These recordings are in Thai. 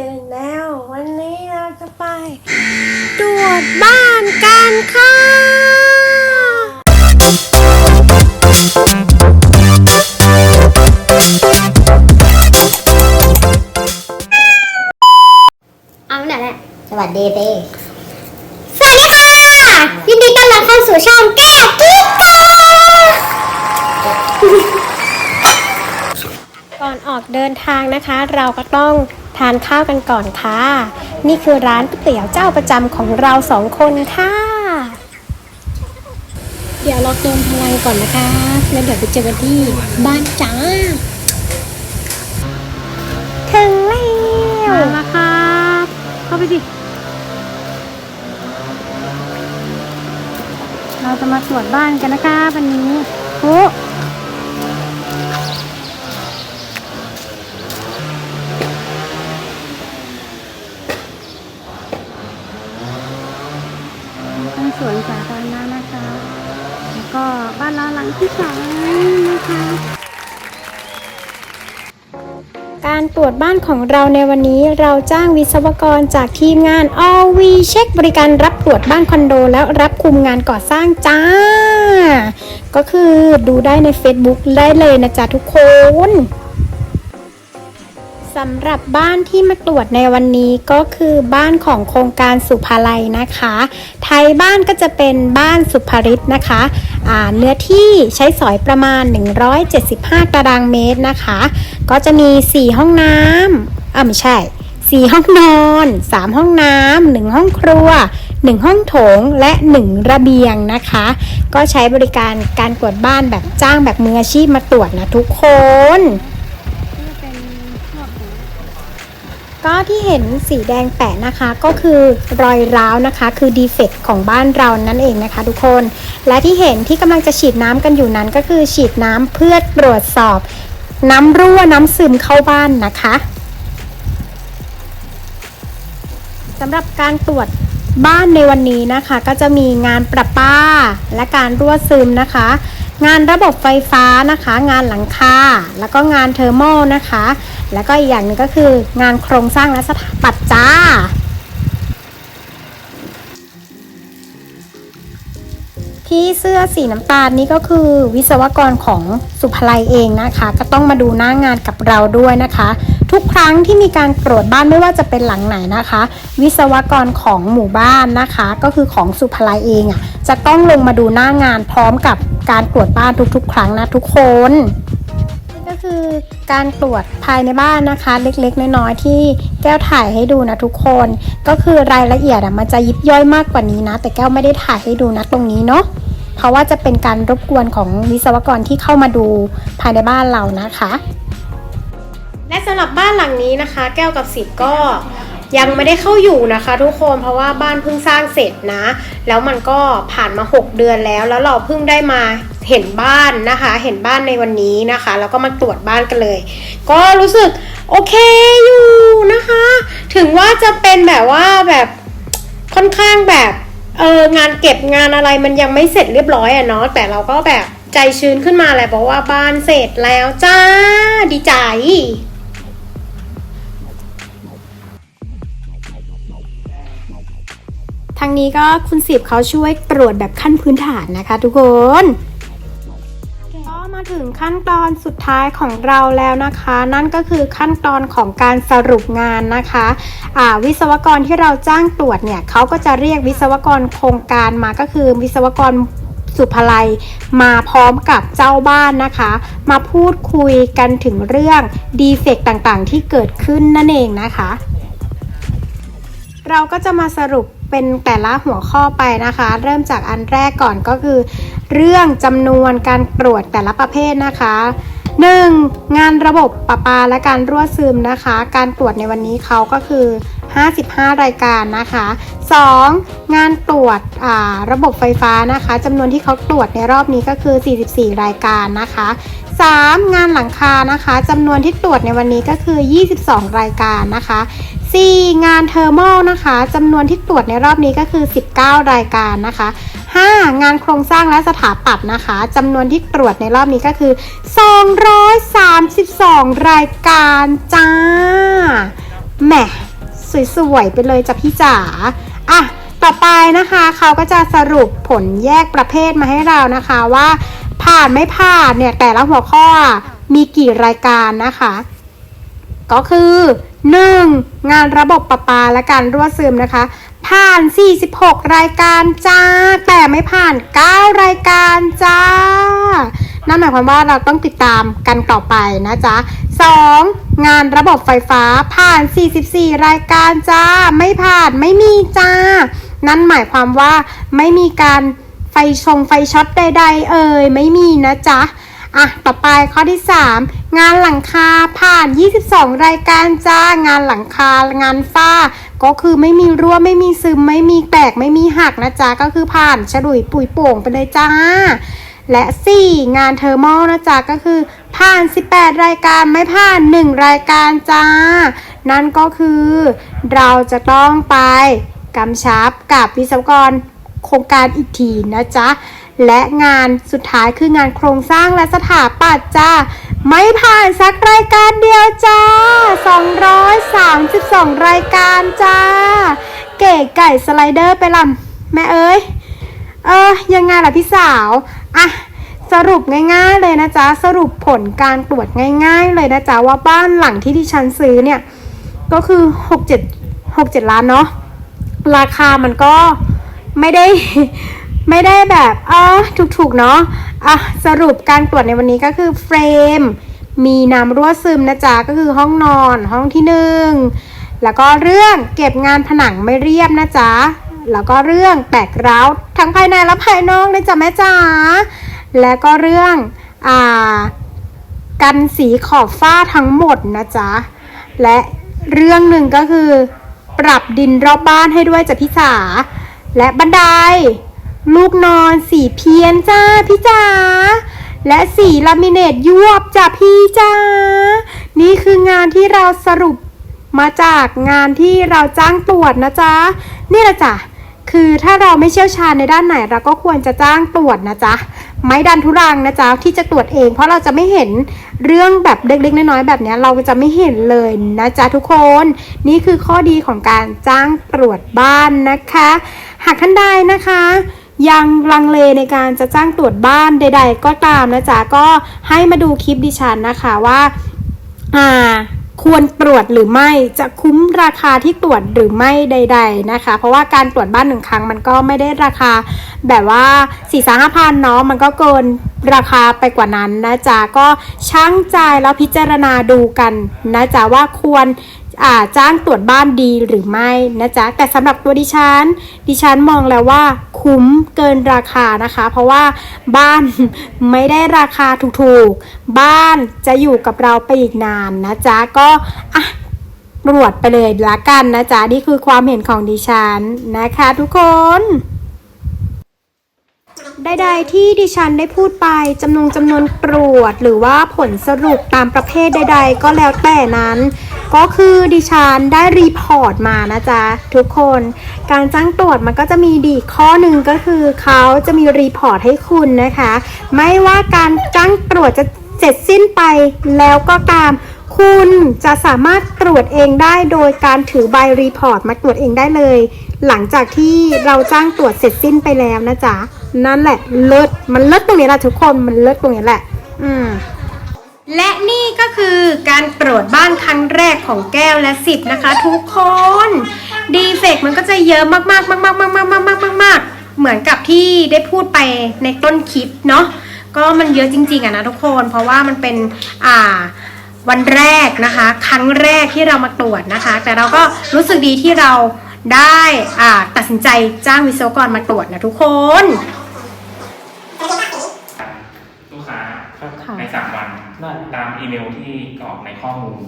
ตื่นแล้ว วันนี้เราจะไปตรวจบ้านกันค่ะเอาไหนแหละสวัสดีเต้สวัสดีค่ะ ยินดีต้อนรับเข้าสู่ช่องแก้วกิ๊กค่ะก่อนออกเดินทางนะคะ เราก็ต้อง ทานข้าวกันก่อนค่ะ นี่คือร้านก๋วยเตี๋ยวเจ้าประจำของเราสองคนค่ะ เดี๋ยวเราเติมพลังก่อนนะคะ แล้วเดี๋ยวไปเจอกันที่บ้านจ้า ถึงแล้วมาแล้วครับ เข้าไปดิ เราจะมาตรวจบ้านกันนะคะวันนี้โอ้ การตรวจบ้านของเราในวันนี้เราจ้างวิศวกรจากทีมงาน All V เช็คบริการรับตรวจบ้านคอนโด แล้วรับคุมงานก่อสร้างจ้า ก็คือดูได้ใน Facebook ได้เลยนะจ๊ะทุกคนสำหรับบ้านที่มาตรวจในวันนี้ก็คือบ้านของโครงการสุภาลัยนะคะ ไทยบ้านก็จะเป็นบ้านสุภริตนะคะ เนื้อที่ใช้สอยประมาณ 175 ตารางเมตรนะคะ ก็จะมี 4 ห้องน้ำอ่าไม่ใช่ 4 ห้องนอน 3 ห้องน้ำ1ห้องครัว 1 ห้องโถงและ 1 ระเบียงนะคะ ก็ใช้บริการการตรวจบ้านแบบจ้างแบบมืออาชีพมาตรวจนะทุกคน ก็ที่เห็นสีแดงแปะนะคะก็คือรอยร้าวนะคะ คือดีเฟกต์ของบ้านเรานั่นเองนะคะ ทุกคน และที่เห็นที่กำลังจะฉีดน้ำกันอยู่นั้นก็คือฉีดน้ำเพื่อตรวจสอบ น้ำรั่วน้ำซึมเข้าบ้านนะคะสำหรับการตรวจบ้านในวันนี้นะคะ ก็จะมีงานประปาและการรั่วซึมนะคะ งานระบบไฟฟ้านะคะ งานหลังคาแล้วก็งานเทอร์โมนะคะ แล้วก็อีกอย่างหนึงก็คืองานโครงสร้างและสถาปัตย์จ้าที่เสื้อสีน้ำตาลนี่ก็คือวิศวกรของสุภลัยเองนะคะ ก็ต้องมาดูหน้างานกับเราด้วยนะคะ ทุกครั้งที่มีการตรวจบ้านไม่ว่าจะเป็นหลังไหนนะคะ วิศวกรของหมู่บ้านนะคะ ก็คือของสุภลัยเองอะจะต้องลงมาดูหน้างานพร้อมกับ การตรวจบ้านทุกๆ ครั้งนะทุกคนนี่ก็คือการตรวจภายในบ้านนะคะ เล็กๆ น้อยๆที่แก้วถ่ายให้ดูนะทุกคน ก็คือรายละเอียดอะมันจะยิบย่อยมากกว่านี้นะ แต่แก้วไม่ได้ถ่ายให้ดูนะตรงนี้เนาะเพราะว่าจะเป็นการรบกวนของวิศวกรที่เข้ามาดูภายในบ้านเรานะคะ และสำหรับบ้านหลังนี้นะคะ แก้วกับสิบก็ ยังไม่ได้เข้าอยู่นะคะ ทุกคนเพราะว่าบ้านเพิ่งสร้างเสร็จนะ แล้วมันก็ผ่านมา 6 เดือนแล้ว แล้วเราเพิ่งได้มาเห็นบ้านนะคะ เห็นบ้านในวันนี้นะคะ แล้วก็มาตรวจบ้านกันเลย ก็รู้สึกโอเคอยู่นะคะ ถึงว่าจะเป็นแบบว่าแบบค่อนข้างแบบเอองานเก็บงานอะไรมันยังไม่เสร็จเรียบร้อยอะเนาะแต่เราก็แบบใจชื้นขึ้นมาแหละบอกว่าบ้านเสร็จแล้วจ้าดีใจ ทางนี้ก็คุณสิบเขาช่วยตรวจแบบขั้นพื้นฐานนะคะ ทุกคนก็มาถึงขั้นตอนสุดท้ายของเราแล้วนะคะ นั่นก็คือขั้นตอนของการสรุปงานนะคะอ่าวิศวกรที่เราจ้างตรวจเนี่ยเขาก็จะเรียกวิศวกรโครงการมาก็คือวิศวกรสุภลัยมาพร้อมกับเจ้าบ้านนะคะ มาพูดคุยกันถึงเรื่องดีเฟกต่างๆ ที่เกิดขึ้นนั่นเองนะคะ เราก็จะมาสรุป เป็นแต่ละหัวข้อไปนะคะ เริ่มจากอันแรกก่อนก็คือ เรื่องจำนวนการตรวจแต่ละประเภทนะคะ 1. งานระบบประปาและการรั่วซึมนะคะ การตรวจในวันนี้เขาก็คือ 55 รายการนะคะ 2. งานตรวจระบบไฟฟ้านะคะจำนวนที่เขาตรวจในรอบนี้ก็คือ 44 รายการนะคะ 3. งานหลังคานะคะจำนวนที่ตรวจในวันนี้ก็คือ 22 รายการนะคะ 4. งานเทอร์โมนะคะจำนวนที่ตรวจในรอบนี้ก็คือ 19 รายการนะคะ 5. งานโครงสร้างและสถาปัตย์นะคะจำนวนที่ตรวจในรอบนี้ก็คือ 232 รายการจ้าแหมสวยๆไปเลยจ้ะพี่จ๋าอะต่อไปนะคะเขาก็จะสรุปผลแยกประเภทมาให้เรานะคะว่า ผ่านไม่ผ่านเนี่ยแต่ละหัวข้อมีกี่รายการนะคะ ก็คือ 1. งานระบบประปาและการรั่วซึมนะคะ ผ่าน 46 รายการจ้า แต่ไม่ผ่าน 9 รายการจ้า นั่นหมายความว่าเราต้องติดตามกันต่อไปนะจ๊ะ 2. งานระบบไฟฟ้าผ่าน 44 รายการจ้า ไม่ผ่านไม่มีจ้า นั่นหมายความว่าไม่มีการไฟชงไฟช็อตใด ๆ เอ่ยไม่มีนะจ๊ะอะต่อไปข้อที่ 3 งานหลังคาผ่าน 22 รายการจ้างานหลังคางานฝ้า ก็คือไม่มีรั่วไม่มีซึม ไม่มีแตกไม่มีหักนะจ๊ะก็คือผ่านฉลุยปุ๋ยโป่งไปเลยจ้า และ 4 งานเทอร์มอลนะจ๊ะก็คือผ่าน 18 รายการไม่ผ่าน 1 รายการจ้า นั่นก็คือเราจะต้องไปกำชับกับวิศวกร โครงการอีกทีนะจ๊ะ และงานสุดท้ายคืองานโครงสร้างและสถาปัตย์จ้า ไม่ผ่านสักรายการเดียวจ้า 232 รายการจ้า เก๋ไก่สไลเดอร์ไปลำแม่เอ้ย เออ ยังไงล่ะพี่สาวอะสรุปง่ายๆเลยนะจ๊ะ สรุปผลการตรวจง่าย ๆ เลยนะจ๊ะ ว่าบ้านหลังที่ดิฉันซื้อเนี่ย ก็คือ 6 7 6 7 ล้านเนาะราคามันก็ ไม่ได้ไม่ได้แบบเออถูกๆเนาะอะสรุปการตรวจในวันนี้ก็คือเฟรม มีน้ำรั่วซึมนะจ๊ะก็คือห้องนอนห้องที่หนึ่งแล้วก็เรื่องเก็บงานผนังไม่เรียบนะจ๊ะแล้วก็เรื่องแตกร้าวทั้งภายในและภายนอกเลยจ้ะแม่จ๋าแล้วก็เรื่องอ่ากันสีขอบฝ้าทั้งหมดนะจ๊ะและเรื่องหนึ่งก็คือ ปรับดินรอบบ้านให้ด้วยจ้ะพี่สา และบันได ลูกนอนสีเพี้ยนจ้าพี่จ๋าและสีลามิเนตยวบจ้ะพี่จ๋านี่คืองานที่เราสรุปมาจากงานที่เราจ้างตรวจนะจ๊ะนี่แหละจ้ะคือถ้าเราไม่เชี่ยวชาญในด้านไหนเราก็ควรจะจ้างตรวจนะจ๊ะไม่ดันทุรังนะจ๊ะที่จะตรวจเอง เพราะเราจะไม่เห็นเรื่องแบบเล็กๆน้อยๆแบบนี้เราจะไม่เห็นเลยนะจ๊ะทุกคน นี่คือข้อดีของการจ้างตรวจบ้านนะคะ หากท่านใดนะคะ ยังลังเลในการจะจ้างตรวจบ้านใด ๆ ก็ตามนะจ๊ะก็ให้มาดูคลิปดิฉันนะคะว่าอ่าควรตรวจหรือไม่จะคุ้มราคาที่ตรวจหรือไม่ใด ๆนะคะ เพราะว่าการตรวจบ้านหนึ่งครั้งมันก็ไม่ได้ราคาแบบว่า4ี่สห้าพันเนาะมันก็เกินราคาไปกว่านั้นนะจ๊ะก็ช่างใจแล้วพิจารณาดูกันนะจ๊ะว่าควร จ้างตรวจบ้านดีหรือไม่นะจ๊ะแต่สำหรับตัวดิฉัน ดิฉันมองแล้วว่าคุ้มเกินราคานะคะ เพราะว่าบ้านไม่ได้ราคาถูกๆ บ้านจะอยู่กับเราไปอีกนานนะจ๊ะก็อะตรวจไปเลยละกันนะจ๊ะนี่คือความเห็นของดิฉันนะคะทุกคนใดๆที่ดิฉันได้พูดไปจำนวนจำนวนตรวจ หรือว่าผลสรุปตามประเภทใด ๆ ก็แล้วแต่นั้น ก็คือดิฉันได้รีพอร์ตมานะจ๊ะทุกคน การจ้างตรวจมันก็จะมีดีข้อหนึ่งก็คือเขาจะมีรีพอร์ตให้คุณนะคะ ไม่ว่าการจ้างตรวจจะเสร็จสิ้นไปแล้วก็ตามคุณจะสามารถตรวจเองได้โดยการถือใบรีพอร์ตมาตรวจเองได้เลย หลังจากที่เราจ้างตรวจเสร็จสิ้นไปแล้วนะจ๊ะ นั่นแหละเลิศมันเลิศตรงนี้แหละทุกคนมันเลิศตรงนี้แหละ อืม และนี่ก็คือการตรวจบ้านครั้งแรกของแก้วและสิบนะคะทุกคนดีเฟกมันก็จะเยอะมากๆมากๆมากๆมากๆมากๆมากๆมากเหมือนกับที่ได้พูดไปในต้นคลิปเนาะก็มันเยอะจริงๆอะนะทุกคน เพราะว่ามันเป็นอ่าวันแรกนะคะ ครั้งแรกที่เรามาตรวจนะคะ แต่เราก็รู้สึกดีที่เราได้อ่าตัดสินใจจ้างวิศวกรมาตรวจนะทุกคน ในสามวันได้ตามอีเมลที่กรอกในข้อมูล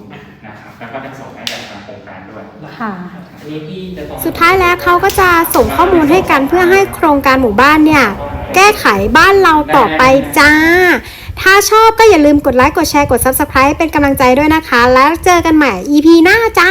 นะครับแล้วก็จะส่งให้กับทางโครงการด้วยค่ะอันนี้พี่จะส่งสุดท้ายแล้วเขาก็จะส่งข้อมูลให้กันเพื่อให้โครงการหมู่บ้านเนี่ย แก้ไขบ้านเราต่อไปจ้า ถ้าชอบก็อย่าลืมกดไลค์กดแชร์กด Subscribe เป็นกำลังใจด้วยนะคะ แล้วเจอกันใหม่ EP หน้าจ้า